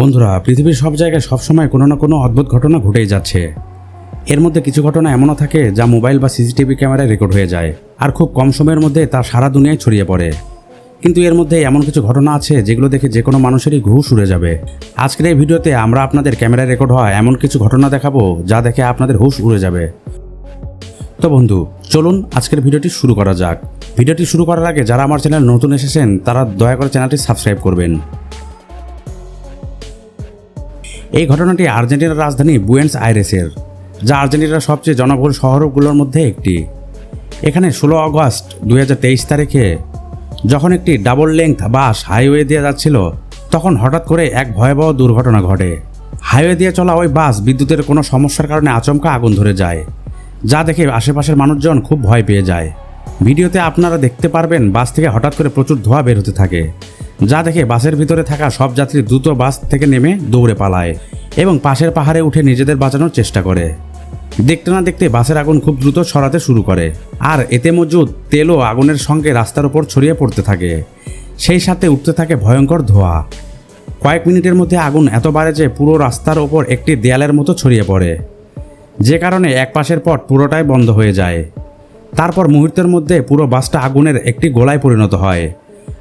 বন্ধুরা, পৃথিবীর সব জায়গায় সবসময় কোনো না কোনো অদ্ভুত ঘটনা ঘটেই যাচ্ছে। এর মধ্যে কিছু ঘটনা এমনও থাকে যা মোবাইল বা সিসিটিভি ক্যামেরায় রেকর্ড হয়ে যায়, আর খুব কম সময়ের মধ্যে তা সারা দুনিয়ায় ছড়িয়ে পড়ে। কিন্তু এর মধ্যে এমন কিছু ঘটনা আছে যেগুলো দেখে যে কোনো মানুষেরই ঘুষ উড়ে যাবে। আজকের এই ভিডিওতে আমরা আপনাদের ক্যামেরায় রেকর্ড হওয়া এমন কিছু ঘটনা দেখাবো যা দেখে আপনাদের হুশ উড়ে যাবে। তো বন্ধু, চলুন আজকের ভিডিওটি শুরু করা যাক। ভিডিওটি শুরু করার আগে যারা আমার চ্যানেল নতুন এসেছেন, তারা দয়া করে চ্যানেলটি সাবস্ক্রাইব করবেন। এই ঘটনাটি আর্জেন্টিনার রাজধানী বুয়েন্স আইরেসের, যা আর্জেন্টিনার সবচেয়ে জনবহুল শহরগুলোর মধ্যে একটি। এখানে ষোলো হাজার তেইশ তারিখে যখন একটি ডাবল লেংথ বাস হাইওয়ে দিয়ে যাচ্ছিল, তখন হঠাৎ করে এক ভয়াবহ দুর্ঘটনা ঘটে। হাইওয়ে দিয়ে চলা ওই বাস বিদ্যুতের কোনো সমস্যার কারণে আচমকা আগুন ধরে যায়, যা দেখে আশেপাশের মানুষজন খুব ভয় পেয়ে যায়। ভিডিওতে আপনারা দেখতে পারবেন বাস থেকে হঠাৎ করে প্রচুর ধোঁয়া বের হতে থাকে। যা দেখে বাসের ভিতরে থাকা সব যাত্রী দ্রুত বাস থেকে নেমে দৌড়ে পালায় এবং পাশের পাহাড়ে উঠে নিজেদের বাঁচানোর চেষ্টা করে। দেখতে না দেখতে বাসের আগুন খুব দ্রুত ছড়াতে শুরু করে। আর এতে মজুদ তেলও আগুনের সঙ্গে রাস্তার উপর ছড়িয়ে পড়তে থাকে। সেই সাথে উঠতে থাকে ভয়ঙ্কর ধোঁয়া। কয়েক মিনিটের মধ্যে আগুন এত বাড়ে যে পুরো রাস্তার ওপর একটি দেয়ালের মতো ছড়িয়ে পড়ে। যে কারণে এক পাশের পথ পুরোটাই বন্ধ হয়ে যায়। তারপর মুহূর্তের মধ্যে পুরো বাসটা আগুনের একটি গোলায় পরিণত হয়।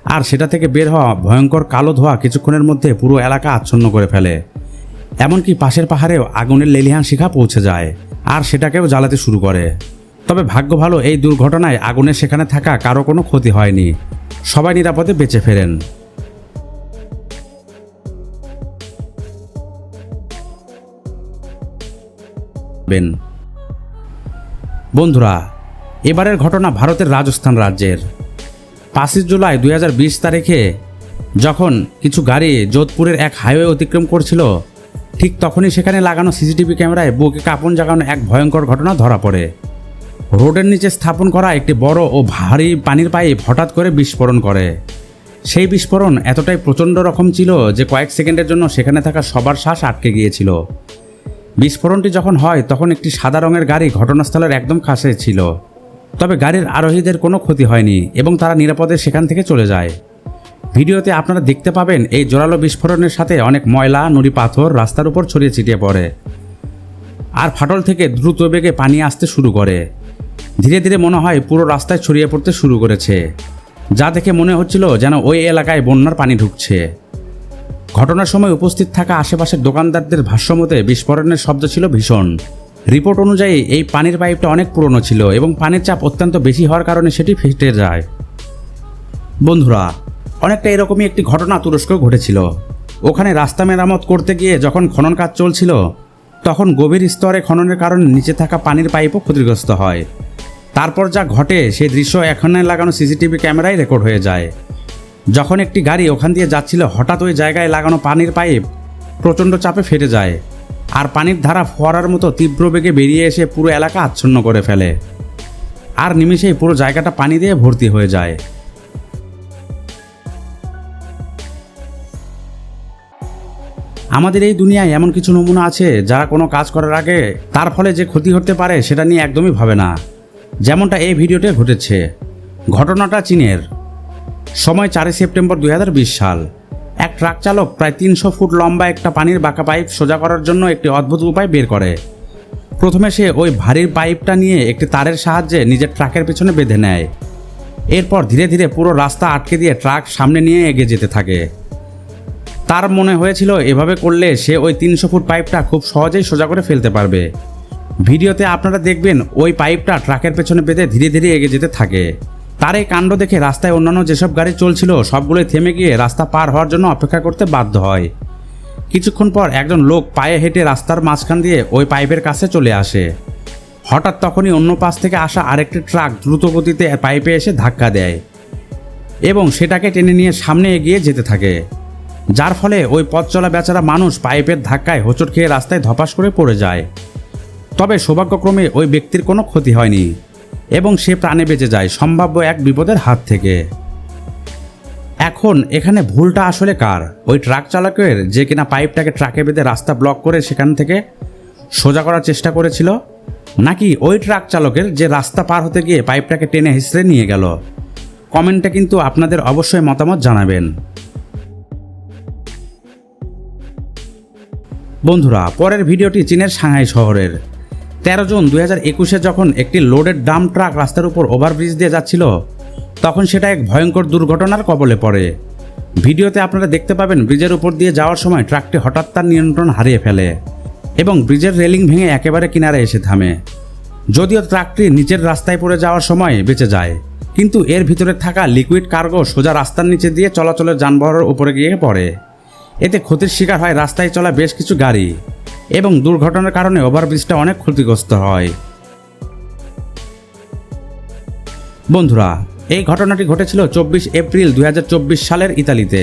আর সেটা থেকে বের হওয়া ভয়ঙ্কর কালো ধোয়া কিছুক্ষণের মধ্যে পুরো এলাকা আচ্ছন্ন করে ফেলে। এমনকি পাশের পাহাড়েও আগুনের লেলিহান শিখা পৌঁছে যায়, আর সেটাকেও জ্বালাতে শুরু করে। তবে ভাগ্য ভালো এই দুর্ঘটনায় আগুনের সেখানে থাকা কারও কোনো ক্ষতি হয়নি। সবাই নিরাপদে বেঁচে ফেরেন। বেন। বন্ধুরা, এবারের ঘটনা ভারতের রাজস্থান রাজ্যের। পাঁচই জুলাই দু হাজার বিশ তারিখে যখন কিছু গাড়ি যোধপুরের এক হাইওয়ে অতিক্রম করছিল, ঠিক তখনই সেখানে লাগানো সিসিটিভি ক্যামেরায় বুকে কাঁপন জাগানো এক ভয়ঙ্কর ঘটনা ধরা পড়ে। রোডের নিচে স্থাপন করা একটি বড় ও ভারী পানির পাইপ হঠাৎ করে বিস্ফোরণ করে। সেই বিস্ফোরণ এতটাই প্রচণ্ড রকম ছিল যে কয়েক সেকেন্ডের জন্য সেখানে থাকা সবার শ্বাস আটকে গিয়েছিল। বিস্ফোরণটি যখন হয়, তখন একটি সাদা রঙের গাড়ি ঘটনাস্থলের একদম কাছে ছিল। তবে গাড়ির আরোহীদের কোনো ক্ষতি হয়নি এবং তারা নিরাপদে সেখান থেকে চলে যায়। ভিডিওতে আপনারা দেখতে পাবেন এই জোরালো বিস্ফোরণের সাথে অনেক ময়লা, নুড়ি পাথর রাস্তার উপর ছড়িয়ে ছিটিয়ে পড়ে। আর ফাটল থেকে দ্রুত বেগে পানি আসতে শুরু করে। ধীরে ধীরে মনে হয় পুরো রাস্তায় ছড়িয়ে পড়তে শুরু করেছে। যা দেখে মনে হচ্ছিল যেন ওই এলাকায় বন্যার পানি ঢুকছে। ঘটনার সময় উপস্থিত থাকা আশেপাশের দোকানদারদের ভাষ্যমতে বিস্ফোরণের শব্দ ছিল ভীষণ। রিপোর্ট অনুযায়ী এই পানির পাইপটা অনেক পুরনো ছিল এবং পানির চাপ অত্যন্ত বেশি হওয়ার কারণে সেটি ফেটে যায়। বন্ধুরা, অনেকটা এরকমই একটি ঘটনা তুরস্ক ঘটেছিল। ওখানে রাস্তা মেরামত করতে গিয়ে যখন খনন কাজ চলছিল, তখন গভীর স্তরে খননের কারণে নিচে থাকা পানির পাইপও ক্ষতিগ্রস্ত হয়। তারপর যা ঘটে সেই দৃশ্য এখানে লাগানো সিসিটিভি ক্যামেরায় রেকর্ড হয়ে যায়। যখন একটি গাড়ি ওখান দিয়ে যাচ্ছিল, হঠাৎ ওই জায়গায় লাগানো পানির পাইপ প্রচণ্ড চাপে ফেটে যায়। আর পানির ধারা ফোয়ারার মতো তীব্র বেগে বেরিয়ে এসে পুরো এলাকা আচ্ছন্ন করে ফেলে। আর নিমিষেই পুরো জায়গাটা পানি দিয়ে ভর্তি হয়ে যায়। আমাদের এই দুনিয়ায় এমন কিছু নমুনা আছে, যারা কোনো কাজ করার আগে তার ফলে যে ক্ষতি হতে পারে সেটা নিয়ে একদমই ভাবে না। যেমনটা এই ভিডিওতে ঘটেছে। ঘটনাটা চীনের। সময় চারই সেপ্টেম্বর দুই হাজার বিশ সাল। এক ট্রাক চালক প্রায় তিনশো ফুট লম্বা একটা পানির বাঁকা পাইপ সোজা করার জন্য একটি অদ্ভুত উপায় বের করে। প্রথমে সে ওই ভারীর পাইপটা নিয়ে একটি তারের সাহায্যে নিজের ট্রাকের পেছনে বেঁধে নেয়। এরপর ধীরে ধীরে পুরো রাস্তা আটকে দিয়ে ট্রাক সামনে নিয়ে এগিয়ে যেতে থাকে। তার মনে হয়েছিল এভাবে করলে সে ওই তিনশো ফুট পাইপটা খুব সহজেই সোজা করে ফেলতে পারবে। ভিডিওতে আপনারা দেখবেন ওই পাইপটা ট্রাকের পেছনে বেঁধে ধীরে ধীরে এগিয়ে যেতে থাকে। তার এই কাণ্ড দেখে রাস্তায় অন্যান্য যেসব গাড়ি চলছিল, সবগুলোই থেমে গিয়ে রাস্তা পার হওয়ার জন্য অপেক্ষা করতে বাধ্য হয়। কিছুক্ষণ পর একজন লোক পায়ে হেঁটে রাস্তার মাঝখান দিয়ে ওই পাইপের কাছে চলে আসে। হঠাৎ তখনই অন্য পাশ থেকে আসা আরেকটি ট্রাক দ্রুত গতিতে পাইপে এসে ধাক্কা দেয় এবং সেটাকে টেনে নিয়ে সামনে এগিয়ে যেতে থাকে। যার ফলে ওই পথ চলা বেচারা মানুষ পাইপের ধাক্কায় হোঁচট খেয়ে রাস্তায় ধপাস করে পড়ে যায়। তবে সৌভাগ্যক্রমে ওই ব্যক্তির কোনো ক্ষতি হয়নি। এবং সে প্রাণে বেঁচে যায়, সম্ভাব্য এক বিপদের হাত থেকে। এখন, এখানে ভুলটা আসলে কার? ওই ট্রাক চালকের যে কিনা পাইপটাকে ট্রাকে বেঁধে রাস্তা ব্লক করে সেখান থেকে সোজা করার চেষ্টা করেছিল, নাকি ওই ট্রাক চালকের যে রাস্তা পার হতে গিয়ে পাইপটাকে টেনে হিসড়ে নিয়ে গেল? কমেন্টে কিন্তু আপনাদের অবশ্যই মতামত জানাবেন। বন্ধুরা, পরের ভিডিওটি চীনের সাংহাই শহরের। তেরো জুন দুই হাজার একুশে যখন একটি লোডেড ডাম ট্রাক রাস্তার উপর ওভারব্রিজ দিয়ে যাচ্ছিল, তখন সেটা এক ভয়ঙ্কর দুর্ঘটনার কবলে পড়ে। ভিডিওতে আপনারা দেখতে পাবেন ব্রিজের উপর দিয়ে যাওয়ার সময় ট্রাকটি হঠাৎ তার নিয়ন্ত্রণ হারিয়ে ফেলে এবং ব্রিজের রেলিং ভেঙে একেবারে কিনারে এসে থামে। যদিও ট্রাকটি নিচের রাস্তায় পড়ে যাওয়ার সময় বেঁচে যায়, কিন্তু এর ভিতরে থাকা লিকুইড কার্গো সোজা রাস্তার নিচে দিয়ে চলাচলের যানবাহনের উপরে গিয়ে পড়ে। এতে ক্ষতির শিকার হয় রাস্তায় চলা বেশ কিছু গাড়ি এবং দুর্ঘটনার কারণে ওভারব্রিজটা অনেক ক্ষতিগ্রস্ত হয়। বন্ধুরা, এই ঘটনাটি ঘটেছিল চব্বিশ এপ্রিল দু হাজার চব্বিশ সালের ইতালিতে।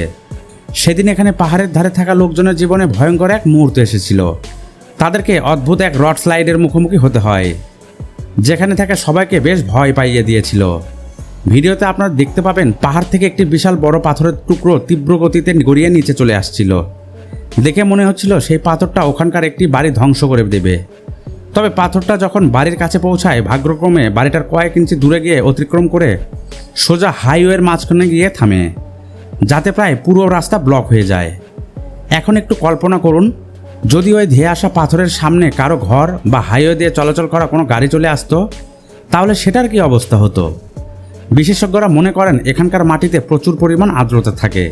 সেদিন এখানে পাহাড়ের ধারে থাকা লোকজনের জীবনে ভয়ঙ্কর এক মুহূর্ত এসেছিল। তাদেরকে অদ্ভুত এক রড স্লাইডের মুখোমুখি হতে হয়, যেখানে থাকা সবাইকে বেশ ভয় পাইয়ে দিয়েছিল। ভিডিওতে আপনারা দেখতে পাবেন পাহাড় থেকে একটি বিশাল বড় পাথরের টুকরো তীব্র গতিতে গড়িয়ে নিচে চলে আসছিল। দেখে মনে হচ্ছিল সেই পাথরটা ওখানকার একটি বাড়ি ধ্বংস করে দেবে। তবে পাথরটা যখন বাড়ির কাছে পৌঁছায়, ভাগ্যক্রমে বাড়িটার কয়েক ইঞ্চি দূরে গিয়ে অতিক্রম করে সোজা হাইওয়ের মাঝখানে গিয়ে থামে, যাতে প্রায় পুরো রাস্তা ব্লক হয়ে যায়। এখন একটু কল্পনা করুন, যদি ওই ধেয়ে আসা পাথরের সামনে কারও ঘর বা হাইওয়ে দিয়ে চলাচল করা কোনো গাড়ি চলে আসতো, তাহলে সেটার কি অবস্থা হতো? বিশেষজ্ঞরা মনে করেন এখানকার মাটিতে প্রচুর পরিমাণ আর্দ্রতা থাকে,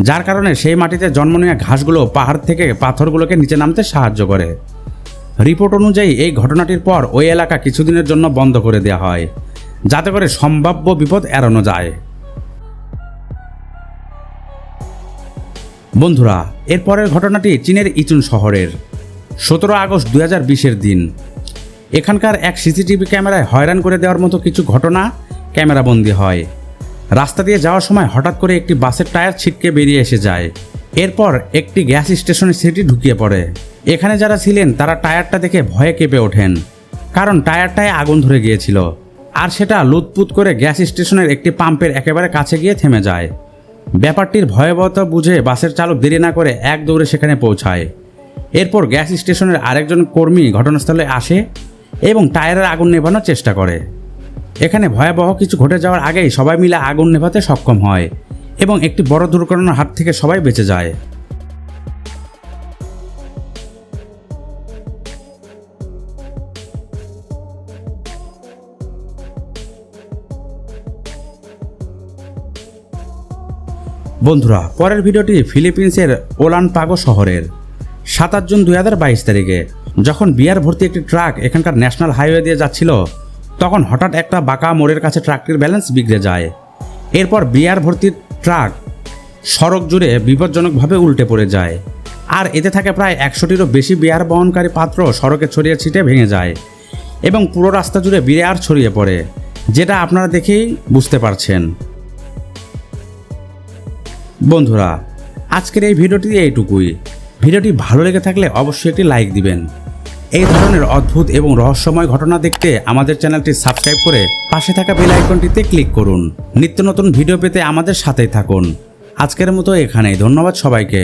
যার কারণে সেই মাটিতে জন্ম নেওয়া ঘাসগুলো পাহাড় থেকে পাথরগুলোকে নিচে নামতে সাহায্য করে। রিপোর্ট অনুযায়ী এই ঘটনাটির পর ওই এলাকা কিছুদিনের জন্য বন্ধ করে দেওয়া হয়, যাতে করে সম্ভাব্য বিপদ এড়ানো যায়। বন্ধুরা এর পরের ঘটনাটি চীনের ইচুন শহরের। সতেরো আগস্ট দু হাজার দিন। এখানকার এক সিসিটিভি ক্যামেরায় হয়রান করে দেওয়ার মতো কিছু ঘটনা ক্যামেরাবন্দি হয়। রাস্তা দিয়ে যাওয়ার সময় হঠাৎ করে একটি বাসের টায়ার ছিটকে বেরিয়ে এসে যায়। এরপর একটি গ্যাস স্টেশনের সিটি ঢুকিয়ে পড়ে। এখানে যারা ছিলেন, তারা টায়ারটা দেখে ভয়ে কেঁপে ওঠেন। কারণ টায়ারটায় আগুন ধরে গিয়েছিল। আর সেটা লুতপুত করে গ্যাস স্টেশনের একটি পাম্পের একেবারে কাছে গিয়ে থেমে যায়। ব্যাপারটির ভয়াবহতা বুঝে বাসের চালক দেরি না করে এক দৌড়ে সেখানে পৌঁছায়। এরপর গ্যাস স্টেশনের আরেকজন কর্মী ঘটনাস্থলে আসে এবং টায়ারের আগুন নেভানোর চেষ্টা করে। এখানে ভয়াবহ কিছু ঘটে যাওয়ার আগেই সবাই মিলে আগুন নেভাতে সক্ষম হয় এবং একটি বড় দুর্ঘটনার হাত থেকে সবাই বেঁচে যায়। বন্ধুরা, পরের ভিডিওটি ফিলিপিন্সের ওলান পাগো শহরের সাতাশ জুন দুই হাজার বাইশ তারিখে, যখন বিয়ার ভর্তি একটি ট্রাক এখানকার ন্যাশনাল হাইওয়ে দিয়ে যাচ্ছিল তখন হঠাৎ একটা বাঁকা মোড়ের কাছে ট্রাকটির ব্যালেন্স বিগড়ে যায়। এরপর বিয়ার ভর্তি ট্রাক সড়ক জুড়ে বিপজ্জনকভাবে উল্টে পড়ে যায়। আর এতে থাকে প্রায় একশোটিরও বেশি বিয়ার বহনকারী পাত্র সড়কে ছড়িয়ে ছিটে ভেঙে যায় এবং পুরো রাস্তা জুড়ে বিয়ার ছড়িয়ে পড়ে, যেটা আপনারা দেখেই বুঝতে পারছেন। বন্ধুরা, আজকের এই ভিডিওটি এইটুকুই। ভিডিওটি ভালো লেগে থাকলে অবশ্যই একটি লাইক দিবেন। এই ধরনের অদ্ভুত এবং রহস্যময় ঘটনা দেখতে আমাদের চ্যানেলটি সাবস্ক্রাইব করে পাশে থাকা বেল আইকনটিতে ক্লিক করুন। নিত্য নতুন ভিডিও পেতে আমাদের সাথেই থাকুন। আজকের মতো এখানেই। ধন্যবাদ সবাইকে।